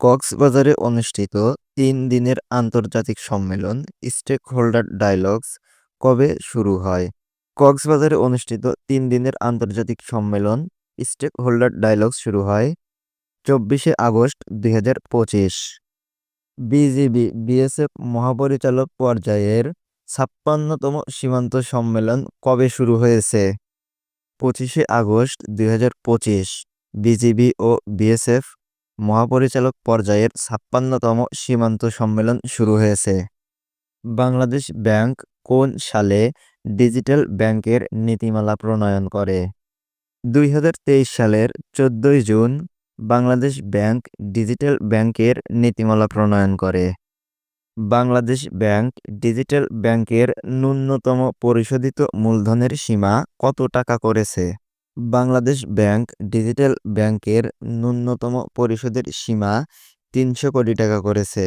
কক্সবাজারে অনুষ্ঠিত তিন দিনের আন্তর্জাতিক সম্মেলন স্টেক হোল্ডার ডায়ালগস, কবে শুরু হয়? কক্সবাজারে অনুষ্ঠিত তিন দিনের আন্তর্জাতিক সম্মেলন স্টেক হোল্ডার ডায়ালগস শুরু হয় চব্বিশে আগস্ট দুই হাজার পঁচিশ। বিজিবি, বিএসএফ মহাপরিচালক পর্যায়ের ছাপ্পান্নতম সীমান্ত সম্মেলন কবে শুরু হয়েছে? পঁচিশে আগস্ট দুই হাজার পঁচিশ। বিজিবি ও বিএসএফ মহাপরিচালক পর্যায়ের ছাপ্পান্নতম সীমান্ত সম্মেলন শুরু হয়েছে। বাংলাদেশ ব্যাংক কোন সালে ডিজিটাল ব্যাংকের নীতিমালা প্রণয়ন করে? দুই হাজার তেইশ সালের চোদ্দই জুন বাংলাদেশ ব্যাংক ডিজিটাল ব্যাংকের নীতিমালা প্রণয়ন করে। বাংলাদেশ ব্যাংক ডিজিটাল ব্যাংকের ন্যূনতম পরিশোধিত মূলধনের সীমা কত টাকা করেছে? বাংলাদেশ ব্যাংক ডিজিটাল ব্যাংকের ন্যূনতম পরিশোধের সীমা তিনশো কোটি টাকা করেছে।